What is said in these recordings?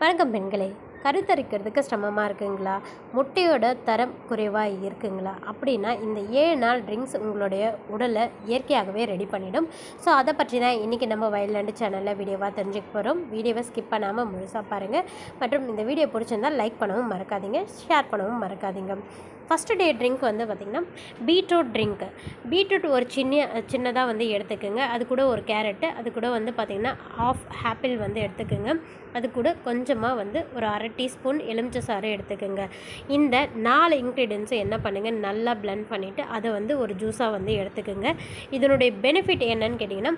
வணக்கம் பெண்களே. கருத்தரிக்கிறதுக்கு சிரமமாக இருக்குங்களா? முட்டையோட தரம் குறைவாக இருக்குங்களா? அப்படின்னா இந்த ஏழு நாள் ட்ரிங்க்ஸ் உங்களுடைய உடலை இயற்கையாகவே ரெடி பண்ணிடும். ஸோ அதை பற்றி தான் இன்றைக்கி நம்ம வயல்நாடு சேனலில் வீடியோவாக தெரிஞ்சுக்க போகிறோம் வீடியோவை ஸ்கிப் பண்ணாமல் முழுசாக பாருங்கள் மற்றும் இந்த வீடியோ பிடிச்சிருந்தால் லைக் பண்ணவும் மறக்காதீங்க. ஷேர் பண்ணவும் மறக்காதீங்க. ஃபஸ்ட்டு டே ட்ரிங்க் வந்து பார்த்திங்கன்னா பீட்ரூட் ட்ரிங்க்கு பீட்ரூட் ஒரு சின்ன சின்னதாக வந்து எடுத்துக்கோங்க. அது கூட ஒரு கேரட்டு அது கூட வந்து பார்த்திங்கன்னா ஆஃப் ஆப்பிள் வந்து எடுத்துக்கோங்க. அது கூட கொஞ்சமாக வந்து ஒரு அரை டீஸ்பூன் எலுமிச்சை சாறு எடுத்துக்கோங்க. இந்த நாலு இன்க்ரீடியன்ஸும் என்ன பண்ணுங்கள் நல்லா blend பண்ணிவிட்டு அதை வந்து ஒரு ஜூஸாக வந்து எடுத்துக்கோங்க. இதனுடைய பெனிஃபிட் என்னன்னு கேட்டிங்கன்னா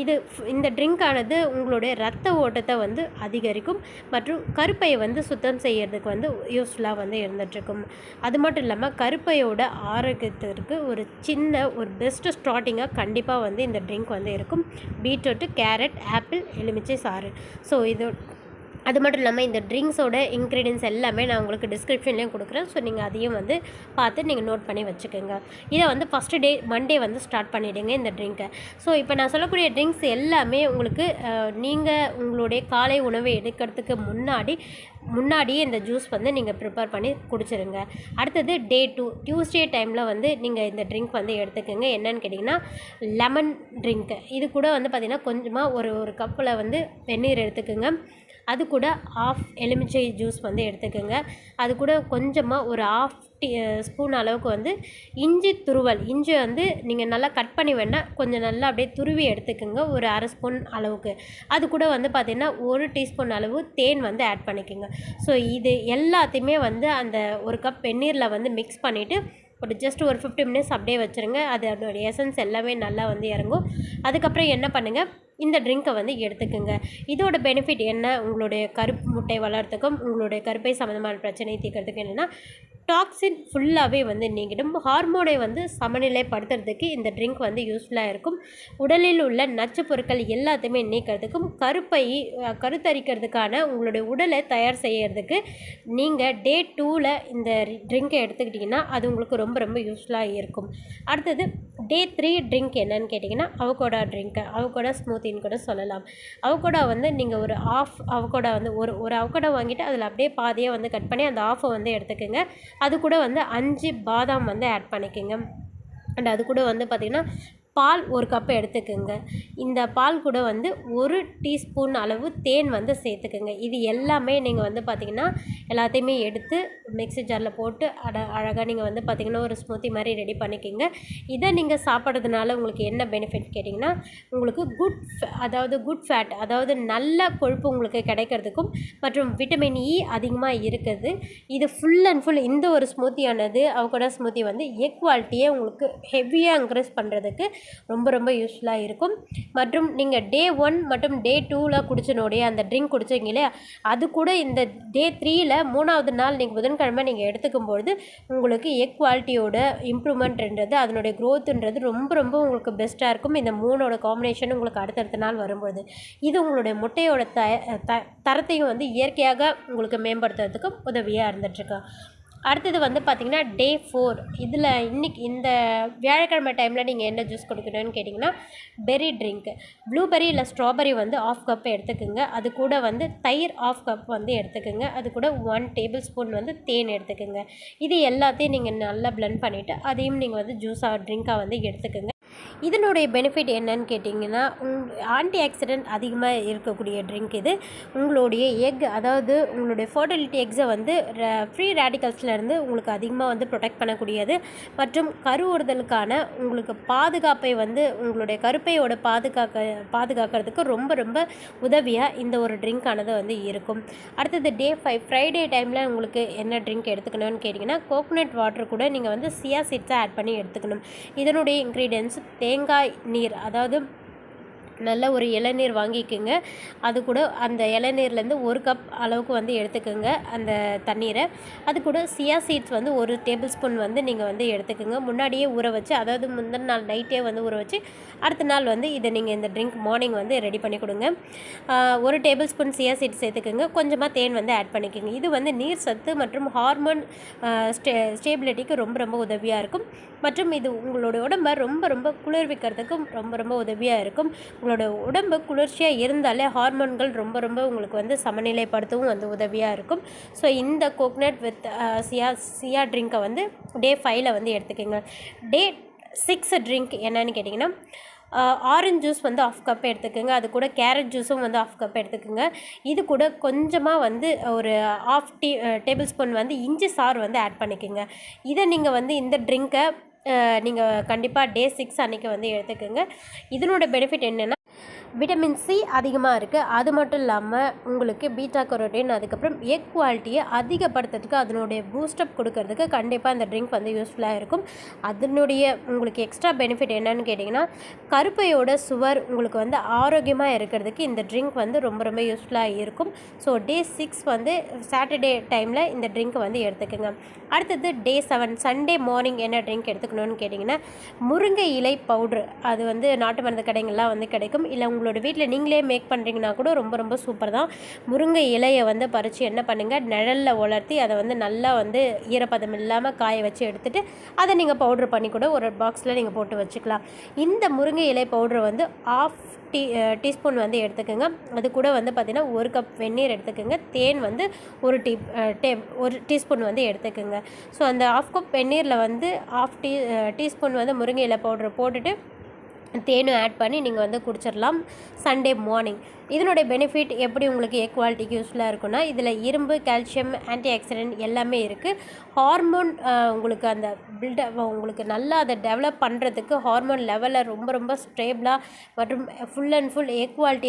இது இந்த ட்ரிங்க் ஆனது உங்களுடைய ரத்த ஓட்டத்தை வந்து அதிகரிக்கும் மற்றும் கருப்பையை வந்து சுத்தம் செய்யறதுக்கு வந்து யூஸ்ஃபுல்லாக வந்து இருந்துகிட்ருக்கும் அது மட்டும் இல்லாமல் கருப்பையோட ஆரோக்கியத்திற்கு ஒரு சின்ன ஒரு பெஸ்ட்டு ஸ்டார்டிங்காக கண்டிப்பாக வந்து இந்த ட்ரிங்க் வந்து இருக்கும். பீட்ரூட்டு கேரட் ஆப்பிள் எலுமிச்சை சாறு ஸோ இது அது மட்டும் இல்லாமல் இந்த ட்ரிங்க்ஸோட இன்க்ரீடியன்ஸ் எல்லாமே நான் உங்களுக்கு டிஸ்கிரிப்ஷன்லேயும் கொடுக்குறேன். ஸோ நீங்கள் அதையும் வந்து பார்த்து நீங்கள் நோட் பண்ணி வச்சுக்கோங்க. இதை வந்து ஃபஸ்ட்டு டே மண்டே வந்து ஸ்டார்ட் பண்ணிவிடுங்க இந்த ட்ரிங்க்கை ஸோ இப்போ நான் சொல்லக்கூடிய ட்ரிங்க்ஸ் எல்லாமே உங்களுக்கு நீங்கள் உங்களுடைய காலை உணவை எடுக்கிறதுக்கு முன்னாடி முன்னாடியே இந்த ஜூஸ் வந்து நீங்கள் ப்ரிப்பேர் பண்ணி குடிச்சிருங்க. அடுத்தது டே டூ டியூஸ்டே டைமில் வந்து நீங்கள் இந்த ட்ரிங்க் வந்து எடுத்துக்கோங்க. என்னன்னு கேட்டிங்கன்னா லெமன் ட்ரிங்க்கு இது கூட வந்து பார்த்திங்கன்னா கொஞ்சமாக ஒரு ஒரு கப்பில் வந்து வெந்நீர் எடுத்துக்கோங்க. அது கூட ஆஃப் எலுமிச்சை ஜூஸ் வந்து எடுத்துக்கோங்க. அது கூட கொஞ்சமாக ஒரு ஆஃப் டீ ஸ்பூன் அளவுக்கு வந்து இஞ்சி துருவல். இஞ்சி வந்து நீங்கள் நல்லா கட் பண்ணி வேணால் கொஞ்சம் நல்லா அப்படியே துருவி எடுத்துக்கோங்க ஒரு அரை ஸ்பூன் அளவுக்கு. அது கூட வந்து பார்த்திங்கன்னா ஒரு டீஸ்பூன் அளவு தேன் வந்து ஆட் பண்ணிக்கோங்க. ஸோ இது எல்லாத்தையுமே வந்து அந்த ஒரு கப் வெந்நீரில் வந்து மிக்ஸ் பண்ணிவிட்டு ஒரு ஜஸ்ட் ஒரு ஃபிஃப்டி மினிட்ஸ் அப்படியே வச்சுருங்க. அது அதோடய எசன்ஸ் எல்லாமே நல்லா வந்து இறங்கும். அதுக்கப்புறம் என்ன பண்ணுங்கள் இந்த ட்ரிங்க்கை வந்து எடுத்துக்கோங்க. இதோட பெனிஃபிட் என்ன? உங்களுடைய கருப்பு முட்டை வளர்த்துக்கும் உங்களுடைய கருப்பை சம்மந்தமான பிரச்சனையை தீர்க்கறதுக்கு என்னென்னா டாக்ஸின் ஃபுல்லாகவே வந்து நீங்கிடும். ஹார்மோனை வந்து சமநிலைப்படுத்துறதுக்கு இந்த ட்ரிங்க் வந்து யூஸ்ஃபுல்லாக இருக்கும். உடலில் உள்ள நச்சு பொருட்கள் எல்லாத்தையுமே நீக்கிறதுக்கும் கருப்பை கருத்தரிக்கிறதுக்கான உங்களுடைய உடலை தயார் செய்கிறதுக்கு நீங்கள் டே டூவில் இந்த ட்ரிங்க்கை எடுத்துக்கிட்டிங்கன்னா அது உங்களுக்கு ரொம்ப ரொம்ப யூஸ்ஃபுல்லாக இருக்கும். அடுத்தது டே த்ரீ ட்ரிங்க் என்னன்னு கேட்டிங்கன்னா அவகோடா ட்ரிங்க்கு அவகோடா ஸ்மூத்தின்னு கூட சொல்லலாம். அவகோடா வந்து நீங்கள் ஒரு ஆஃப் அவகோடா வந்து ஒரு ஒரு அவகோடா வாங்கிட்டு அதில் அப்படியே பாதியாக வந்து கட் பண்ணி அந்த ஆஃபை வந்து எடுத்துக்கோங்க. அது கூட வந்து அஞ்சு பாதாம் வந்து ஆட் பண்ணிக்கோங்க. அண்ட் அது கூட வந்து பார்த்திங்கன்னா பால் ஒரு கப் எடுத்துக்கோங்க. இந்த பால் கூட வந்து ஒரு டீஸ்பூன் அளவு தேன் வந்து சேர்த்துக்கோங்க. இது எல்லாமே நீங்கள் வந்து பார்த்திங்கன்னா எல்லாத்தையுமே எடுத்து மிக்ஸி ஜாரில் போட்டு அட அழகாக நீங்கள் வந்து பார்த்திங்கன்னா ஒரு ஸ்மூத்தி மாதிரி ரெடி பண்ணிக்கோங்க. இதை நீங்கள் சாப்பிட்றதுனால உங்களுக்கு என்ன பெனிஃபிட் கேட்டிங்கன்னா உங்களுக்கு குட் அதாவது குட் ஃபேட் அதாவது நல்ல கொழுப்பு உங்களுக்கு கிடைக்கிறதுக்கும் மற்றும் விட்டமின் இ e அதிகமாக இருக்குது. இது ஃபுல் அண்ட் ஃபுல் இந்த ஒரு ஸ்மூத்தியானது அவகோடா ஸ்மூத்தி வந்து எக் உங்களுக்கு ஹெவியாக இன்க்ரீஸ் பண்ணுறதுக்கு ரொம்ப ரொம்ப யூஸ்ஃபுல்லாக இருக்கும். மற்றும் நீங்கள் டே ஒன் மற்றும் டே டூவில் குடிச்சனுடைய அந்த ட்ரிங்க் குடிச்சீங்களே அது கூட இந்த டே த்ரீயில் மூணாவது நாள் நீங்கள் புதன்கிழமை நீங்கள் எடுத்துக்கும் பொழுது உங்களுக்கு எக் குவாலிட்டியோட இம்ப்ரூவ்மெண்ட்ன்றது அதனுடைய க்ரோத்துன்றது ரொம்ப ரொம்ப உங்களுக்கு பெஸ்ட்டாக இருக்கும். இந்த மூணோட காம்பினேஷன் உங்களுக்கு அடுத்தடுத்த நாள் வரும்பொழுது இது உங்களுடைய முட்டையோட த த தரத்தையும் வந்து இயற்கையாக உங்களுக்கு மேம்படுத்துறதுக்கும் உதவியாக இருந்துகிட்ருக்கு அடுத்தது வந்து பார்த்திங்கன்னா டே ஃபோர் இதில் இன்றைக்கி இந்த வியாழக்கிழமை டைமில் நீங்கள் என்ன ஜூஸ் குடிக்கணும்னு கேட்டிங்கன்னா பெரி ட்ரிங்க்கு ப்ளூபெரி இல்லை ஸ்ட்ராபெரி வந்து ஆஃப் கப் எடுத்துக்கோங்க. அது கூட வந்து தயிர் ஆஃப் கப் வந்து எடுத்துக்கோங்க. அது கூட ஒன் டேபிள் ஸ்பூன் வந்து தேன் எடுத்துக்கோங்க. இது எல்லாத்தையும் நீங்கள் நல்லா ப்ளெண்ட் பண்ணிவிட்டு அதையும் நீங்கள் வந்து ஜூஸாக ட்ரிங்காக வந்து எடுத்துக்கோங்க. இதனுடைய பெனிஃபிட் என்னன்னு கேட்டிங்கன்னா உங் ஆன்டி ஆக்சிடென்ட் அதிகமாக இருக்கக்கூடிய ட்ரிங்க் இது. உங்களுடைய எக் அதாவது உங்களுடைய ஃபர்டிலிட்டி எக்ஸை வந்து ஃப்ரீ ரேடிக்கல்ஸ்லேருந்து உங்களுக்கு அதிகமாக வந்து ப்ரொடெக்ட் பண்ணக்கூடியது. மற்றும் கருவுறுதலுக்கான உங்களுக்கு பாதுகாப்பை வந்து உங்களுடைய கருப்பையோட பாதுகாக்க பாதுகாக்கிறதுக்கு ரொம்ப ரொம்ப உதவியாக இந்த ஒரு ட்ரிங்க்கானது வந்து இருக்கும். அடுத்தது டே ஃபைவ் ஃப்ரைடே டைமில் உங்களுக்கு என்ன ட்ரிங்க் எடுத்துக்கணும்னு கேட்டிங்கன்னா கோகோனட் வாட்டர் கூட நீங்கள் வந்து சியா சீட்ஸை ஆட் பண்ணி எடுத்துக்கணும். இதனுடைய இன்க்ரீடியன்ஸ் தேங்காய் நீர் அதாவது நல்ல ஒரு இளநீர் வாங்கிக்கோங்க. அது கூட அந்த இளநீர்லேருந்து ஒரு கப் அளவுக்கு வந்து எடுத்துக்கோங்க அந்த தண்ணீரை. அது கூட சியா சீட்ஸ் வந்து ஒரு டேபிள் ஸ்பூன் வந்து நீங்கள் வந்து எடுத்துக்கோங்க. முன்னாடியே ஊற வச்சு அதாவது முந்தின நாள் நைட்டே வந்து ஊற வச்சு அடுத்த நாள் வந்து இதை நீங்கள் இந்த ட்ரிங்க் மார்னிங் வந்து ரெடி பண்ணி கொடுங்க. ஒரு டேபிள் ஸ்பூன் சியா சீட் சேர்த்துக்கோங்க. கொஞ்சமாக தேன் வந்து ஆட் பண்ணிக்கோங்க. இது வந்து நீர் சத்து மற்றும் ஹார்மோன் ஸ்டே ஸ்டேபிலிட்டிக்கு ரொம்ப ரொம்ப உதவியாக இருக்கும். மற்றும் இது உங்களோட உடம்பை ரொம்ப ரொம்ப குளிர்விக்கிறதுக்கும் ரொம்ப ரொம்ப உதவியாக இருக்கும். உங்களோட உடம்பு குளிர்ச்சியாக இருந்தாலே ஹார்மோன்கள் ரொம்ப ரொம்ப உங்களுக்கு வந்து சமநிலைப்படுத்தவும் வந்து உதவியாக இருக்கும். ஸோ இந்த கோக்னட் வித் சியா சியா ட்ரிங்க்கை வந்து டே ஃபைவ்ல வந்து எடுத்துக்கோங்க. டே சிக்ஸ் ட்ரிங்க் என்னன்னு கேட்டிங்கன்னா ஆரஞ்சு uh, ஜூஸ் வந்து ஆஃப் கப் எடுத்துக்கோங்க. அது கூட கேரட் ஜூஸும் வந்து ஆஃப் கப் எடுத்துக்கோங்க. இது கூட கொஞ்சமாக வந்து ஒரு ஆஃப் டீ டேபிள் ஸ்பூன் வந்து இஞ்சி சாறு வந்து ஆட் பண்ணிக்கோங்க. இதை நீங்கள் வந்து இந்த ட்ரிங்க்கை uh, நீங்கள் கண்டிப்பாக டே சிக்ஸ் அன்றைக்கி வந்து எடுத்துக்கோங்க. இதனோட பெனிஃபிட் என்னென்னா விட்டமின் சி அதிகமாக இருக்குது அது மட்டும் இல்லாமல் உங்களுக்கு பீட்டா கரோட்டின் அதுக்கப்புறம் எக் குவாலிட்டியை அதிகப்படுத்துறதுக்கு அதனுடைய பூஸ்டப் கொடுக்கறதுக்கு கண்டிப்பாக இந்த ட்ரிங்க் வந்து யூஸ்ஃபுல்லாக இருக்கும். அதனுடைய உங்களுக்கு எக்ஸ்ட்ரா பெனிஃபிட் என்னன்னு கேட்டிங்கன்னா கருப்பையோட சுவர் உங்களுக்கு வந்து ஆரோக்கியமாக இருக்கிறதுக்கு இந்த ட்ரிங்க் வந்து ரொம்ப ரொம்ப யூஸ்ஃபுல்லாக இருக்கும். ஸோ டே சிக்ஸ் வந்து சாட்டர்டே டைமில் இந்த ட்ரிங்க் வந்து எடுத்துக்கோங்க. அடுத்தது டே செவன் சண்டே மார்னிங் என்ன ட்ரிங்க் எடுத்துக்கணும்னு கேட்டிங்கன்னா முருங்கை இலை பவுட்ரு அது வந்து நாட்டு மருந்து கடைங்கள்லாம் வந்து கிடைக்கும். இல்லை உங்களோட வீட்டில் நீங்களே மேக் பண்ணுறீங்கன்னா கூட ரொம்ப ரொம்ப சூப்பர் தான். முருங்கை இலையை வந்து பறித்து என்ன பண்ணுங்கள் நிழலில் உலர்த்தி அதை வந்து நல்லா வந்து ஈரப்பதம் இல்லாமல் காய வச்சு எடுத்துகிட்டு அதை நீங்கள் பவுட்ரு பண்ணி கூட ஒரு பாக்ஸில் நீங்கள் போட்டு வச்சுக்கலாம். இந்த முருங்கை இலை பவுட்ரு வந்து ஆஃப் டீ டீஸ்பூன் வந்து எடுத்துக்கோங்க. அது கூட வந்து பார்த்திங்கன்னா ஒரு கப் வெந்நீர் எடுத்துக்கோங்க. தேன் வந்து ஒரு டீ டே ஒரு டீஸ்பூன் வந்து எடுத்துக்கோங்க. ஸோ அந்த ஆஃப் கப் வெந்நீரில் வந்து ஆஃப் டீ டீஸ்பூன் வந்து முருங்கை இலை பவுட்ரு போட்டுட்டு தேனும் ஆட் பண்ணி நீங்கள் வந்து குடிச்சிடலாம். சண்டே மார்னிங் இதனுடைய பெனிஃபிட் எப்படி உங்களுக்கு ஏக்வாலிட்டிக்கு யூஸ்ஃபுல்லாக இருக்குன்னா இதில் இரும்பு கால்சியம் ஆன்டி ஆக்சிடென்ட் எல்லாமே இருக்குது ஹார்மோன் உங்களுக்கு அந்த பில்டப் உங்களுக்கு நல்லா அதை டெவலப் பண்ணுறதுக்கு ஹார்மோன் லெவலில் ரொம்ப ரொம்ப ஸ்டேபிளாக மற்றும் ஃபுல் அண்ட் ஃபுல் ஏ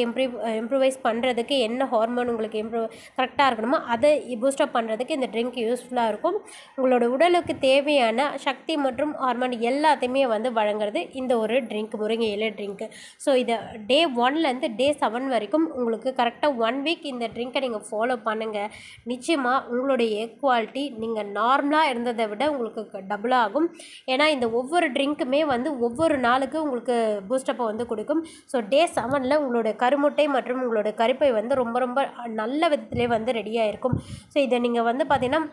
இம்ப்ரூவ் இம்ப்ரூவைஸ் பண்ணுறதுக்கு என்ன ஹார்மோன் உங்களுக்கு இம்ப்ரூவ் கரெக்டாக இருக்கணுமோ அதை பூஸ்டப் பண்ணுறதுக்கு இந்த ட்ரிங்க் யூஸ்ஃபுல்லாக இருக்கும். உங்களோட உடலுக்கு தேவையான சக்தி மற்றும் ஹார்மோன் எல்லாத்தையுமே வந்து வழங்குறது இந்த ஒரு ட்ரிங்க் போகிறீங்க இலை ட்ரிங்க்கு ஸோ இதை டே ஒன்லேருந்து டே செவன் வரைக்கும் உங்களுக்கு கரெக்டாக ஒன் வீக் இந்த ட்ரிங்க்கை நீங்கள் ஃபாலோ பண்ணுங்கள் நிச்சயமாக உங்களுடைய குவாலிட்டி நீங்கள் நார்மலாக இருந்ததை விட உங்களுக்கு டபுள் ஆகும். ஏன்னா இந்த ஒவ்வொரு ட்ரிங்க்குமே வந்து ஒவ்வொரு நாளுக்கு உங்களுக்கு பூஸ்டப்பை வந்து கொடுக்கும். ஸோ டே செவனில் உங்களோட கருமுட்டை மற்றும் உங்களோட கருப்பை வந்து ரொம்ப ரொம்ப நல்ல விதத்திலே வந்து ரெடியாக இருக்கும். ஸோ இதை நீங்கள் வந்து பார்த்திங்கன்னா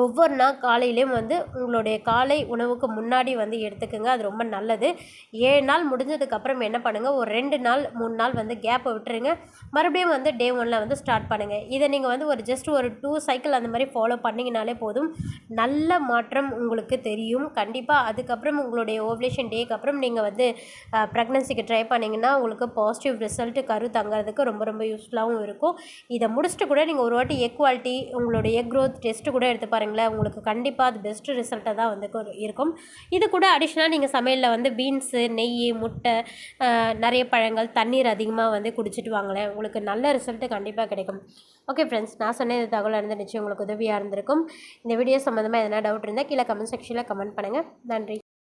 ஒவ்வொரு நாள் காலையிலையும் வந்து உங்களுடைய காலை உணவுக்கு முன்னாடி வந்து எடுத்துக்கோங்க. அது ரொம்ப நல்லது. ஏழு நாள் முடிஞ்சதுக்கப்புறம் என்ன பண்ணுங்கள் ஒரு ரெண்டு நாள் மூணு நாள் வந்து கேப்பை விட்டுருங்க. மறுபடியும் வந்து டே ஒனில் வந்து ஸ்டார்ட் பண்ணுங்கள் இதை நீங்கள் வந்து ஒரு ஜஸ்ட் ஒரு டூ சைக்கிள் அந்த மாதிரி ஃபாலோ பண்ணிங்கனாலே போதும். நல்ல மாற்றம் உங்களுக்கு தெரியும். கண்டிப்பாக அதுக்கப்புறம் உங்களுடைய ஓவலேஷன் டேக்கு அப்புறம் நீங்கள் வந்து ப்ரெக்னன்சிக்கு ட்ரை பண்ணிங்கன்னா உங்களுக்கு பாசிட்டிவ் ரிசல்ட்டு கரு தங்குறதுக்கு ரொம்ப ரொம்ப யூஸ்ஃபுல்லாகவும் இருக்கும். இதை முடிச்சுட்டு கூட நீங்கள் ஒரு வாட்டி எக்வாலிட்டி உங்களுடைய எக் க்ரோத் டெஸ்ட்டு கூட எடுத்து பாருங்கள் பாருங்களேன் உங்களுக்கு கண்டிப்பாக அது பெஸ்ட்டு ரிசல்ட்டாக தான் வந்து இருக்கும். இது கூட அடிஷ்னலாக நீங்கள் சமையலில் வந்து பீன்ஸு நெய் முட்டை நிறைய பழங்கள் தண்ணீர் அதிகமாக வந்து குடிச்சிட்டு வாங்களேன். உங்களுக்கு நல்ல ரிசல்ட்டு கண்டிப்பாக கிடைக்கும். ஓகே ஃப்ரெண்ட்ஸ் நான் சொன்ன இந்த தகவல் இருந்து நிச்சயம் உங்களுக்கு உதவியாக இருந்திருக்கும். இந்த வீடியோ சம்மந்தமாக எதனா டவுட் இருந்தால் கீழே கமெண்ட் செக்ஷனில் கமெண்ட் பண்ணுங்கள் நன்றி.